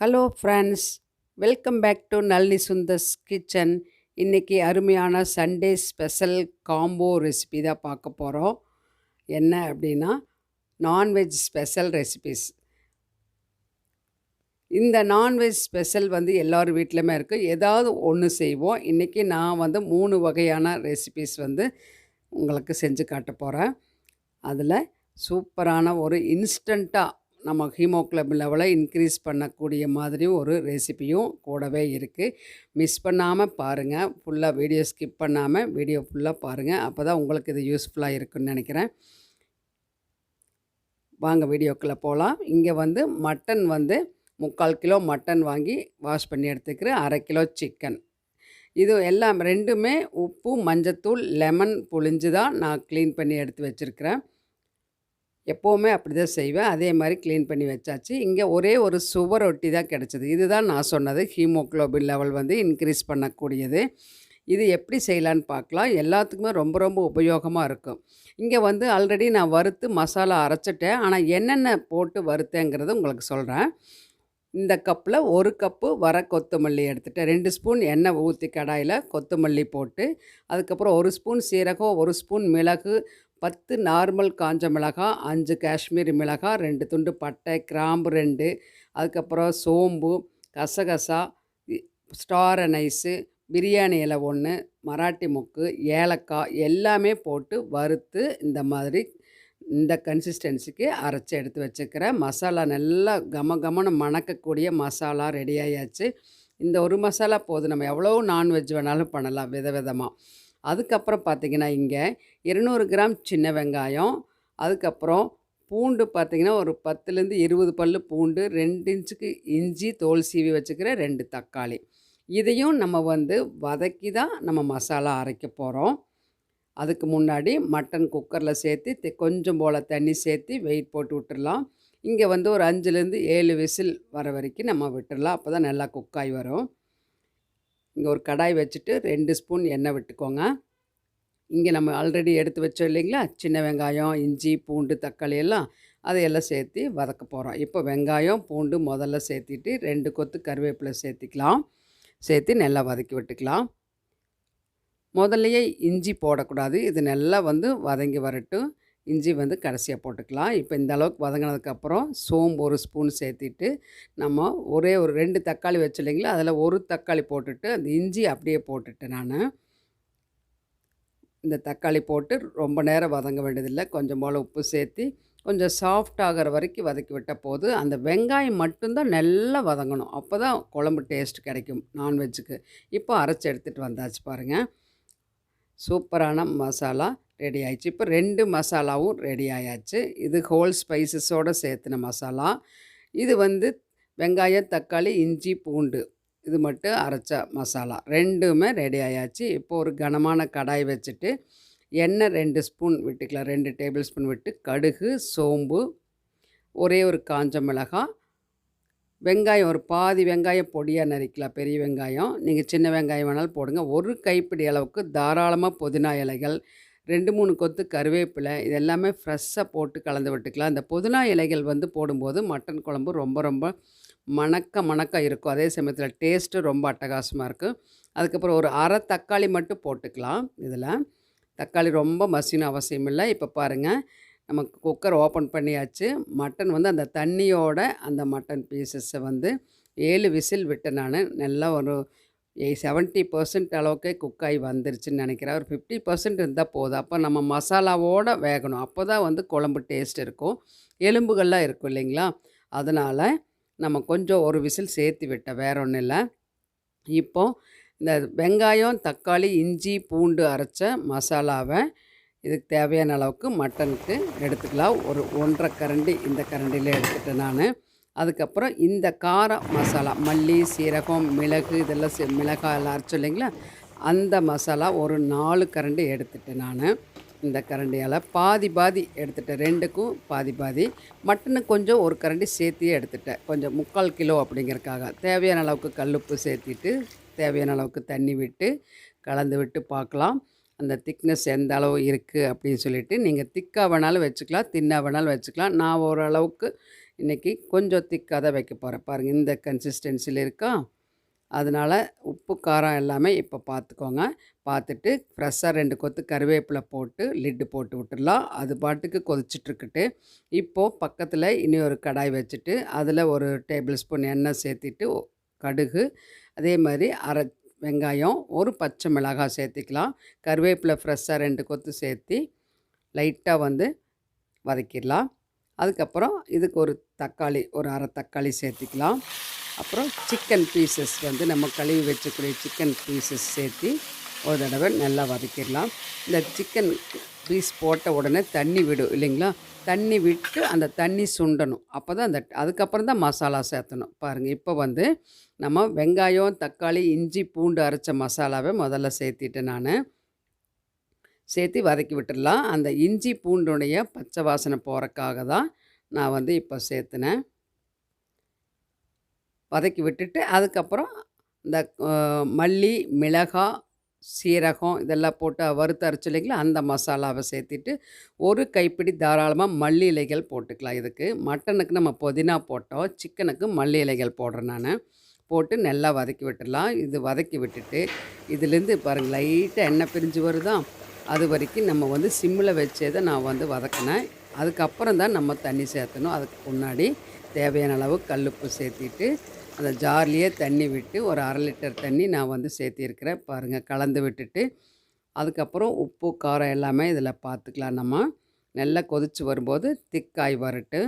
Hello friends welcome back to Nalini Sundar's kitchen இன்றைக்கி அருமையான Sunday special combo recipe தான் பார்க்க போகிறோம் என்ன அப்படின்னா நான்வெஜ் ஸ்பெஷல் ரெசிபிஸ் இந்த நான்வெஜ் ஸ்பெஷல் வந்து எல்லோரும் வீட்லையுமே இருக்குது ஏதாவது ஒன்று செய்வோம். இன்றைக்கி நான் வந்து மூணு வகையான ரெசிபிஸ் வந்து உங்களுக்கு செஞ்சு காட்ட போகிறேன் அதில் சூப்பரான ஒரு இன்ஸ்டண்ட்டாக நம்ம ஹீமோக்ளப் லெவலை இன்க்ரீஸ் பண்ணக்கூடிய மாதிரி ஒரு ரெசிபியும் கூடவே இருக்குது மிஸ் பண்ணாமல் பாருங்கள் ஃபுல்லாக வீடியோ ஸ்கிப் பண்ணாமல் வீடியோ ஃபுல்லாக பாருங்கள் அப்போ தான் உங்களுக்கு இது யூஸ்ஃபுல்லாக இருக்குன்னு நினைக்கிறேன். வாங்க வீடியோக்குள்ளே போகலாம் இங்கே வந்து மட்டன் வந்து முக்கால் கிலோ மட்டன் வாங்கி வாஷ் பண்ணி எடுத்துக்கிறேன். அரை கிலோ சிக்கன். இது எல்லாம் ரெண்டுமே உப்பு மஞ்சத்தூள் லெமன் புழிஞ்சு தான் நான் க்ளீன் பண்ணி எடுத்து வச்சுருக்கிறேன். எப்போவுமே அப்படி தான் செய்வேன். அதே மாதிரி க்ளீன் பண்ணி வச்சாச்சு. இங்கே ஒரே ஒரு சுவர் ஒட்டி தான் கிடச்சிது. இதுதான் நான் சொன்னது. ஹீமோக்ளோபின் லெவல் வந்து இன்க்ரீஸ் பண்ணக்கூடியது. இது எப்படி செய்யலான்னு பார்க்கலாம். எல்லாத்துக்குமே ரொம்ப ரொம்ப உபயோகமாக இருக்கும். இங்கே வந்து ஆல்ரெடி நான் வறுத்து மசாலா அரைச்சிட்டேன். ஆனால் என்னென்ன போட்டு வறுத்தேங்கிறது உங்களுக்கு சொல்கிறேன் இந்த கப்பில் ஒரு கப்பு வர கொத்தமல்லி எடுத்துகிட்டேன் ரெண்டு ஸ்பூன் எண்ணெய் ஊற்றி கடாயில் கொத்தமல்லி போட்டு அதுக்கப்புறம் ஒரு ஸ்பூன் சீரகம் ஒரு ஸ்பூன் மிளகு பத்து நார்மல் காஞ்ச மிளகாய் அஞ்சு காஷ்மீரி மிளகாய் ரெண்டு துண்டு பட்டை கிராம்பு ரெண்டு அதுக்கப்புறம் சோம்பு கசகசா ஸ்டார் அனைஸு பிரியாணி இலை ஒன்று மராட்டி முக்கு ஏலக்காய் எல்லாமே போட்டு வறுத்து இந்த மாதிரி இந்த கன்சிஸ்டன்சிக்கு அரைச்சி எடுத்து வச்சுக்கிறேன். மசாலா நல்லா கம கமன்னு மணக்கக்கூடிய மசாலா ரெடி ஆயாச்சு. இந்த ஒரு மசாலா போதும். நம்ம எவ்வளோ நான்வெஜ் வேணாலும் பண்ணலாம் வித விதமாக அதுக்கப்புறம் பார்த்திங்கன்னா இங்கே இருநூறு கிராம் சின்ன வெங்காயம் அதுக்கப்புறம் பூண்டு பார்த்திங்கன்னா ஒரு பத்துலேருந்து இருபது பல் பூண்டு ரெண்டு இன்ச்சுக்கு இஞ்சி தோல் சீவி வச்சுக்கிற ரெண்டு தக்காளி. இதையும் நம்ம வந்து வதக்கி தான் நம்ம மசாலா அரைக்க போகிறோம் அதுக்கு முன்னாடி மட்டன் குக்கரில் சேர்த்து கொஞ்சம் போல் தண்ணி சேர்த்து வெயிட் போட்டு விட்டுடலாம் இங்கே வந்து ஒரு அஞ்சுலேருந்து ஏழு விசில் வர வரைக்கும் நம்ம விட்டுடலாம் அப்போ தான் நல்லா குக்காய் வரும். இங்கே ஒரு கடாய் வச்சுட்டு ரெண்டு ஸ்பூன் எண்ணெய் விட்டுக்கோங்க. இங்கே நம்ம ஆல்ரெடி எடுத்து வச்சோம் இல்லைங்களா? சின்ன வெங்காயம் இஞ்சி பூண்டு தக்காளி எல்லாம் அதையெல்லாம் சேர்த்து வதக்க போகிறோம் இப்போ வெங்காயம் பூண்டு முதல்ல சேர்த்திட்டு ரெண்டு கொத்து கருவேப்பிலை சேர்த்திக்கலாம். சேர்த்து நல்லா வதக்கி விட்டுக்கலாம். முதல்லையே இஞ்சி போடக்கூடாது. இது நல்லா வந்து வதங்கி வரட்டும். இஞ்சி வந்து கடைசியாக போட்டுக்கலாம். இப்போ இந்த அளவுக்கு வதங்கினதுக்கப்புறம் சோம்பு ஒரு ஸ்பூன் சேர்த்திட்டு நம்ம ஒரே ஒரு ரெண்டு தக்காளி வச்சு இல்லைங்களா? அதில் ஒரு தக்காளி போட்டுட்டு அந்த இஞ்சி அப்படியே போட்டுட்டு நான் இந்த தக்காளி போட்டு ரொம்ப நேரம் வதங்க வேண்டியதில்லை. கொஞ்சம் போல் உப்பு சேர்த்து கொஞ்சம் சாஃப்ட் ஆகிற வரைக்கும் வதக்கி விட்ட போது அந்த வெங்காயம் மட்டும்தான் நல்லா வதங்கணும். அப்போ தான் குழம்பு டேஸ்ட் கிடைக்கும் நான்வெஜ்ஜுக்கு இப்போ அரைச்சி எடுத்துகிட்டு வந்தாச்சு பாருங்கள் சூப்பரான மசாலா. ரெடி ஆயிடுச்சு. இப்போ ரெண்டு மசாலாவும் ரெடி ஆயாச்சு. இது ஹோல் ஸ்பைசஸோடு சேர்த்துன மசாலா. இது வந்து வெங்காயம் தக்காளி இஞ்சி பூண்டு. இது மட்டும் அரைச்ச மசாலா. ரெண்டுமே ரெடி ஆயாச்சு. இப்போ ஒரு கனமான கடாய் வச்சுட்டு எண்ணெய் ரெண்டு ஸ்பூன் விட்டுக்கலாம். ரெண்டு டேபிள் ஸ்பூன் விட்டு கடுகு சோம்பு ஒரே ஒரு காஞ்ச மிளகாய் வெங்காயம் ஒரு பாதி வெங்காயம் பொடியாக நறுக்கலாம் பெரிய வெங்காயம். நீங்கள் சின்ன வெங்காயம் வேணாலும் போடுங்க. ஒரு கைப்பிடி அளவுக்கு தாராளமாக புதினா இலைகள் ரெண்டு மூணு கொத்து கருவேப்பிலை இது எல்லாமே ஃப்ரெஷ்ஷாக போட்டு கலந்து விட்டுக்கலாம். இந்த புதினா இலைகள் வந்து போடும்போது மட்டன் குழம்பு ரொம்ப ரொம்ப மணக்க மணக்க இருக்கும். அதே சமயத்தில் டேஸ்ட்டு ரொம்ப அட்டகாசமாக இருக்கும். அதுக்கப்புறம் ஒரு அரை தக்காளி மட்டும் போட்டுக்கலாம் இதில். தக்காளி ரொம்ப மசினும் அவசியம் இல்லை. இப்போ பாருங்கள் நமக்கு குக்கர் ஓப்பன் பண்ணியாச்சு. மட்டன் வந்து அந்த தண்ணியோட அந்த மட்டன் பீசஸை வந்து ஏழு விசில் விட்டு நான். நல்லா ஒரு செவன்ட்டி பர்சன்ட் அளவுக்கு ஆகி வந்துருச்சுன்னு நினைக்கிறேன். ஒரு ஃபிஃப்டி பர்சன்ட் இருந்தால் போதும். அப்போ நம்ம மசாலாவோடு வேகணும். அப்போ தான் வந்து குழம்பு டேஸ்ட் இருக்கும். எலும்புகள்லாம் இருக்கும் இல்லைங்களா? அதனால் நம்ம கொஞ்சம் ஒரு விசில் சேர்த்து விட்டேன் வேற ஒன்றும் இல்லை. இப்போது இந்த வெங்காயம் தக்காளி இஞ்சி பூண்டு அரைச்ச மசாலாவை இதுக்கு தேவையான அளவுக்கு மட்டனுக்கு எடுத்துக்கலாம். ஒரு ஒன்றரை கரண்டி இந்த கரண்டியில் எடுத்துகிட்டேன் நான். அதுக்கப்புறம் இந்த கார மசாலா மல்லி சீரகம் மிளகு இதெல்லாம் சே மிளகாய் எல்லாம் அரைச்சோம் இல்லைங்களா? அந்த மசாலா ஒரு நாலு கரண்டி எடுத்துட்டேன் நான் இந்த கரண்டியால் பாதி பாதி எடுத்துட்டேன் ரெண்டுக்கும் பாதி பாதி மட்டனுக்கு கொஞ்சம் ஒரு கரண்டி சேர்த்தியே எடுத்துட்டேன். கொஞ்சம் முக்கால் கிலோ அப்படிங்கிறக்காக. தேவையான அளவுக்கு கல்லுப்பு சேர்த்திட்டு தேவையான அளவுக்கு தண்ணி விட்டு கலந்து விட்டு பார்க்கலாம். அந்த திக்னஸ் எந்த அளவு இருக்குது அப்படின்னு சொல்லிட்டு நீங்கள் திக்காக வேணாலும் வச்சுக்கலாம் தின்னாக வேணாலும் வச்சுக்கலாம். நான் ஓரளவுக்கு இன்றைக்கி கொஞ்சம் திக்காக தான் வைக்க போகிறேன் பாருங்கள் இந்த கன்சிஸ்டன்சியில் இருக்கா? அதனால் உப்பு காரம் எல்லாமே இப்போ பார்த்துக்கோங்க பார்த்துட்டு ஃப்ரெஷ்ஷாக ரெண்டு கொத்து கருவேப்பிலை போட்டு லிட்டு போட்டு விட்டுடலாம். அது பாட்டுக்கு கொதிச்சிட்ருக்குட்டு. இப்போது பக்கத்தில் இனி ஒரு கடாய் வச்சுட்டு அதில் ஒரு டேபிள் ஸ்பூன் எண்ணெய் சேர்த்திட்டு கடுகு அதே மாதிரி அரை வெங்காயம் ஒரு பச்சை மிளகாய் சேர்த்துக்கலாம். கருவேப்பிலை ஃப்ரெஷ்ஷாக ரெண்டு கொத்து சேர்த்து லைட்டாக வந்து வதக்கிடலாம். அதுக்கப்புறம் இதுக்கு ஒரு தக்காளி ஒரு அரை தக்காளி சேர்த்துக்கலாம். அப்புறம் சிக்கன் பீசஸ் வந்து நம்ம கழுவி வச்சக்கூடிய சிக்கன் பீசஸ் சேர்த்தி ஒரு தடவை நல்லா வதக்கிடலாம். இந்த சிக்கன் க்ரீஸ் போட்ட உடனே தண்ணி விடும் இல்லைங்களா? தண்ணி விட்டு அந்த தண்ணி சுண்டணும். அப்போ தான் அந்த அதுக்கப்புறம் தான் மசாலா சேர்த்தணும். பாருங்கள் இப்போ வந்து நம்ம வெங்காயம் தக்காளி இஞ்சி பூண்டு அரைச்ச மசாலாவை முதல்ல சேர்த்திட்டேன் நான் சேர்த்து வதக்கி விட்டுடலாம். அந்த இஞ்சி பூண்டுடைய பச்சை வாசனை போகிறக்காக தான் நான் வந்து இப்போ சேர்த்துனேன். வதக்கி விட்டுட்டு அதுக்கப்புறம் இந்த மல்லி மிளகாய் சீரகம் இதெல்லாம் போட்டு வறுத்து அரைச்சு இல்லைங்களா அந்த மசாலாவை சேர்த்திட்டு ஒரு கைப்பிடி தாராளமாக மல்லி இலைகள் போட்டுக்கலாம். இதுக்கு மட்டனுக்கு நம்ம புதினா போட்டோம் சிக்கனுக்கு மல்லி இலைகள் போடுறேன் நான். போட்டு நல்லா வதக்கி விட்டுடலாம். இது வதக்கி விட்டுட்டு இதுலேருந்து பாருங்கள் லைட்டாக எண்ணெய் பிரிஞ்சு வருதா? அது வரைக்கும் நம்ம வந்து சிம்மில் வச்சே நான் வந்து வதக்கினேன். அதுக்கப்புறம் தான் நம்ம தண்ணி சேர்த்தணும். அதுக்கு முன்னாடி தேவையான அளவு கல்லுப்பு சேர்த்திட்டு அந்த ஜார்லேயே தண்ணி விட்டு ஒரு அரை லிட்டர் தண்ணி நான் வந்து சேர்த்திருக்கிறேன். பாருங்கள் கலந்து விட்டுட்டு. அதுக்கப்புறம் உப்பு காரம் எல்லாமே இதில் பார்த்துக்கலாம் நம்ம. நல்லா கொதித்து வரும்போது திக்காய் வரட்டு.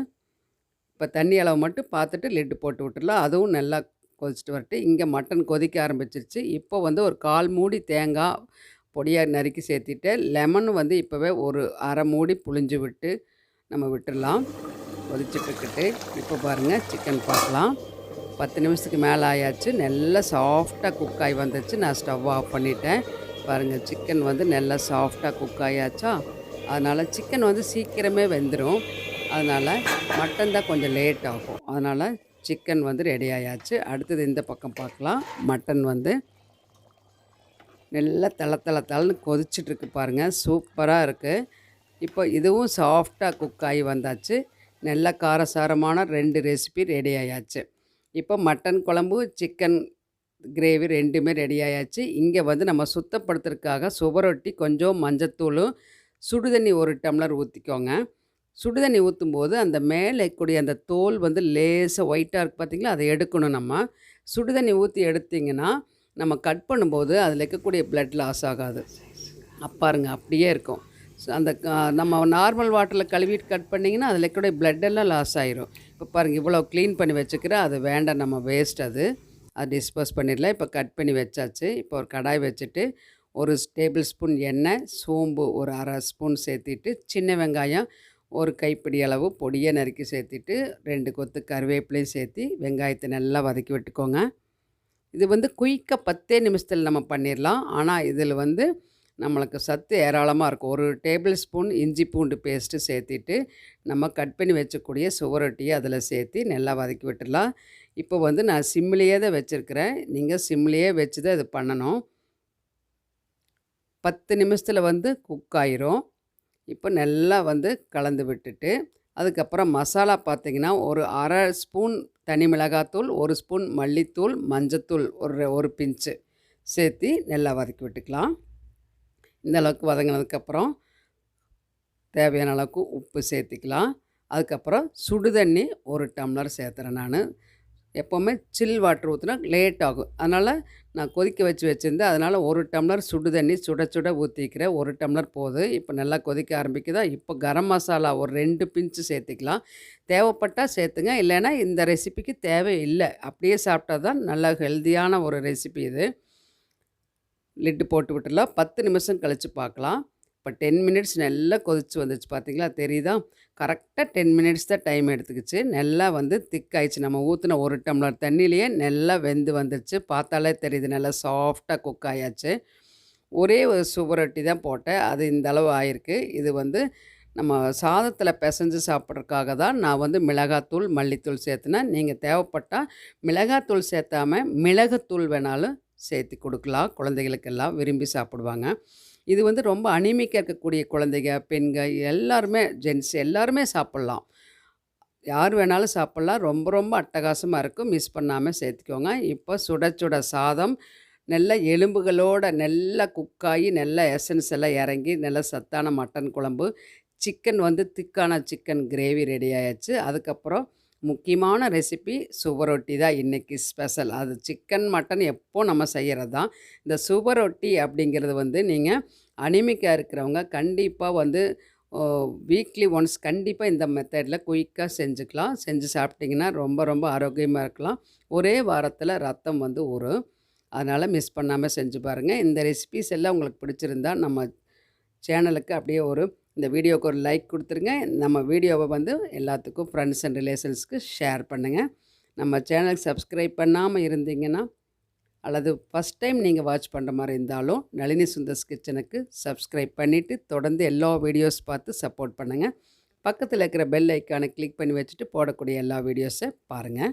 இப்போ தண்ணி அளவு மட்டும் பார்த்துட்டு லிட்டு போட்டு விட்டுடலாம். அதுவும் நல்லா கொதிச்சுட்டு வரட்டு. இங்கே மட்டன் கொதிக்க ஆரம்பிச்சிருச்சு. இப்போ வந்து ஒரு கால் மூடி தேங்காய் பொடியாக நறுக்கி சேர்த்திட்டு லெமன் வந்து இப்போவே ஒரு அரை மூடி புழிஞ்சு விட்டு நம்ம விட்டுடலாம். கொதிச்சுட்டுக்கிட்டு இப்போ பாருங்கள் சிக்கன் பார்க்கலாம். பத்து நிமிஷத்துக்கு மேலே ஆயாச்சு. நல்லா சாஃப்டாக குக் ஆகி வந்துச்சு. நான் ஸ்டவ் ஆஃப் பண்ணிட்டேன். பாருங்கள் சிக்கன் வந்து நல்லா சாஃப்டாக குக் ஆயாச்சா? அதனால் சிக்கன் வந்து சீக்கிரமே வெந்துடும் அதனால் மட்டன் தான் கொஞ்சம் லேட் ஆகும். அதனால் சிக்கன் வந்து ரெடி ஆயாச்சு. அடுத்தது இந்த பக்கம் பார்க்கலாம். மட்டன் வந்து நல்லா தள தள தளன்னு கொதிச்சிட்ருக்கு பாருங்கள் சூப்பராக இருக்குது இப்போ இதுவும் சாஃப்டாக குக் ஆகி வந்தாச்சு. நல்ல காரசாரமான ரெண்டு ரெசிபி ரெடி ஆயாச்சு. இப்போ மட்டன் குழம்பு சிக்கன் கிரேவி ரெண்டுமே ரெடி ஆயாச்சு. இங்கே வந்து நம்ம சுத்தப்படுத்துறதுக்காக சுவரொட்டி கொஞ்சம் மஞ்சத்தூளும் சுடுதண்ணி ஒரு டம்ளர் ஊற்றிக்கோங்க சுடுதண்ணி ஊற்றும்போது அந்த மேலே கூடிய அந்த தோல் வந்து லேசாக ஒயிட்டாக இருக்குது பார்த்தீங்களா அதை எடுக்கணும் நம்ம. சுடுதண்ணி ஊற்றி எடுத்திங்கன்னா நம்ம கட் பண்ணும்போது அதில் இருக்கக்கூடிய ப்ளட் லாஸ் ஆகாது. அப்பாருங்க அப்படியே இருக்கும். அந்த நம்ம நார்மல் வாட்டரில் கழுவிட்டு கட் பண்ணிங்கன்னா அதில் கூட பிளட் எல்லாம் லாஸ் ஆயிரும். இப்போ பாருங்கள் இவ்வளோ க்ளீன் பண்ணி வச்சுக்கிறேன் அது வேண்டாம் நம்ம வேஸ்ட் அது. அது டிஸ்போஸ் பண்ணிடலாம். இப்போ கட் பண்ணி வச்சாச்சு. இப்போ ஒரு கடாய் வச்சுட்டு ஒரு டேபிள் ஸ்பூன் எண்ணெய் சோம்பு ஒரு அரை ஸ்பூன் சேர்த்திட்டு சின்ன வெங்காயம் ஒரு கைப்பிடி அளவு பொடியை நறுக்கி சேர்த்திட்டு ரெண்டு கொத்து கருவேப்பிலையும் சேர்த்தி வெங்காயத்தை நல்லா வதக்கி விட்டுக்கோங்க. இது வந்து குயிக்காக பத்தே நிமிஷத்தில் நம்ம பண்ணிடலாம். ஆனால் இதில் வந்து நம்மளுக்கு சத்து ஏராளமாக இருக்கும். ஒரு டேபிள் ஸ்பூன் இஞ்சி பூண்டு பேஸ்ட்டு சேர்த்திட்டு நம்ம கட் பண்ணி வச்சக்கூடிய சுவரொட்டியை அதில் சேர்த்து நல்லா வதக்கி விட்டுடலாம். இப்போ வந்து நான் சிம்லேயே தான் வச்சுருக்கிறேன். நீங்கள் சிம்லேயே வச்சு தான் இது பண்ணணும். பத்து நிமிஷத்தில் வந்து குக் ஆயிரும். இப்போ நல்லா வந்து கலந்து விட்டுட்டு அதுக்கப்புறம் மசாலா பார்த்தீங்கன்னா ஒரு அரை ஸ்பூன் தனி மிளகாத்தூள் ஒரு ஸ்பூன் மல்லித்தூள் மஞ்சத்தூள் ஒரு ஒரு பிஞ்சு சேர்த்து நல்லா வதக்கி விட்டுக்கலாம். இந்த அளவுக்கு வதங்கினதுக்கப்புறம் தேவையான அளவுக்கு உப்பு சேர்த்திக்கலாம். அதுக்கப்புறம் சுடு தண்ணி ஒரு டம்ளர் சேர்த்துறேன் நான். எப்போவுமே சில் வாட்டர் ஊற்றினா லேட் ஆகும். அதனால் நான் கொதிக்க வச்சு வச்சுருந்தேன். அதனால் ஒரு டம்ளர் சுடு தண்ணி சுட சுட ஊற்றிக்கிறேன் ஒரு டம்ளர் போதும். இப்போ நல்லா கொதிக்க ஆரம்பிக்குதா? இப்போ கரம் மசாலா ஒரு ரெண்டு பிஞ்சு சேர்த்துக்கலாம். தேவைப்பட்டால் சேர்த்துங்க. இல்லைன்னா இந்த ரெசிபிக்கு தேவையில்லை. அப்படியே சாப்பிட்டா தான் நல்லா ஹெல்த்தியான ஒரு ரெசிபி இது. லிட்டு போட்டு விட்டுலாம் பத்து நிமிஷம் கழித்து பார்க்கலாம். இப்போ டென் மினிட்ஸ் நல்லா கொதிச்சு வந்துச்சு பார்த்தீங்களா? தெரியுதா? கரெக்டாக டென் மினிட்ஸ் தான் டைம் எடுத்துக்கிச்சு. நல்லா வந்து திக்காயிடுச்சு நம்ம ஊற்றின ஒரு டம்ளர் தண்ணியிலேயே நல்லா வெந்து வந்துடுச்சு பார்த்தாலே தெரியுது நல்லா சாஃப்டாக குக் ஆயாச்சு. ஒரே ஒரு சுவரொட்டி தான் போட்டேன். அது இந்த அளவு ஆயிருக்கு. இது வந்து நம்ம சாதத்தில் பிசைஞ்சு சாப்பிட்றதுக்காக தான் நான் வந்து மிளகாத்தூள் மல்லித்தூள் சேர்த்துனேன். நீங்கள் தேவைப்பட்டால் மிளகாத்தூள் சேர்த்தாம மிளகுத்தூள் வேணாலும் சேர்த்து கொடுக்கலாம். குழந்தைகளுக்கெல்லாம் விரும்பி சாப்பிடுவாங்க. இது வந்து ரொம்ப அனிமிக்காக இருக்கக்கூடிய குழந்தைங்க பெண்கள் எல்லாருமே ஜென்ஸ் எல்லாருமே சாப்பிட்லாம். யார் வேணாலும் சாப்பிட்லாம். ரொம்ப ரொம்ப அட்டகாசமாக இருக்கும். மிஸ் பண்ணாமல் சேர்த்துக்கோங்க. இப்போ சுட சுட சாதம் நல்ல எலும்புகளோட நல்லா குக்காகி நல்ல எசன்ஸ் எல்லாம் இறங்கி நல்ல சத்தான மட்டன் குழம்பு சிக்கன் வந்து திக்கான சிக்கன் கிரேவி ரெடி ஆயாச்சு அதுக்கப்புறம் முக்கியமான ரெசிபி சுவரொட்டி தான் இன்றைக்கி ஸ்பெஷல் அது சிக்கன் மட்டன் எப்போ நம்ம செய்கிறது தான். இந்த சுவரொட்டி அப்படிங்கிறது வந்து நீங்கள் அனிமிக்காக இருக்கிறவங்க கண்டிப்பாக வந்து வீக்லி ஒன்ஸ் கண்டிப்பாக இந்த மெத்தடில் குயிக்காக செஞ்சுக்கலாம். செஞ்சு சாப்பிட்டிங்கன்னா ரொம்ப ரொம்ப ஆரோக்கியமாக இருக்கலாம். ஒரே வாரத்தில் ரத்தம் வந்து ஒரு அதனால் மிஸ் பண்ணாமல் செஞ்சு பாருங்கள் இந்த ரெசிபிஸ் எல்லாம் உங்களுக்கு பிடிச்சிருந்தா நம்ம சேனலுக்கு அப்படியே ஒரு இந்த வீடியோவுக்கு ஒரு லைக் கொடுத்துருங்க. நம்ம வீடியோவை வந்து எல்லாத்துக்கும் ஃப்ரெண்ட்ஸ் அண்ட் ரிலேஷன்ஸ்க்கு ஷேர் பண்ணுங்கள் நம்ம சேனலுக்கு சப்ஸ்கிரைப் பண்ணாமல் இருந்தீங்கன்னா அல்லது ஃபஸ்ட் டைம் நீங்கள் வாட்ச் பண்ணுற மாதிரி இருந்தாலும் நளினி சுந்தர்ஸ் கிச்சனுக்கு சப்ஸ்கிரைப் பண்ணிவிட்டு தொடர்ந்து எல்லா வீடியோஸ் பார்த்து சப்போர்ட் பண்ணுங்கள் பக்கத்தில் இருக்கிற பெல் ஐக்கானை கிளிக் பண்ணி வச்சுட்டு போடக்கூடிய எல்லா வீடியோஸை பாருங்கள்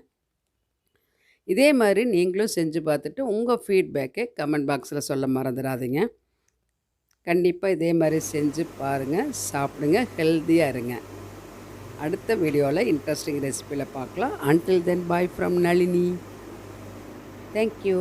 இதே மாதிரி நீங்களும் செஞ்சு பார்த்துட்டு உங்கள் ஃபீட்பேக்கை கமெண்ட் பாக்ஸில் சொல்ல மறந்துடாதீங்க. கண்டிப்பாக இதே மாதிரி செஞ்சு பாருங்கள் சாப்பிடுங்க ஹெல்த்தியாக இருங்க. அடுத்த வீடியோவில் இன்ட்ரெஸ்டிங் ரெசிபியில் பார்க்கலாம். Until then bye from Nalini. Thank you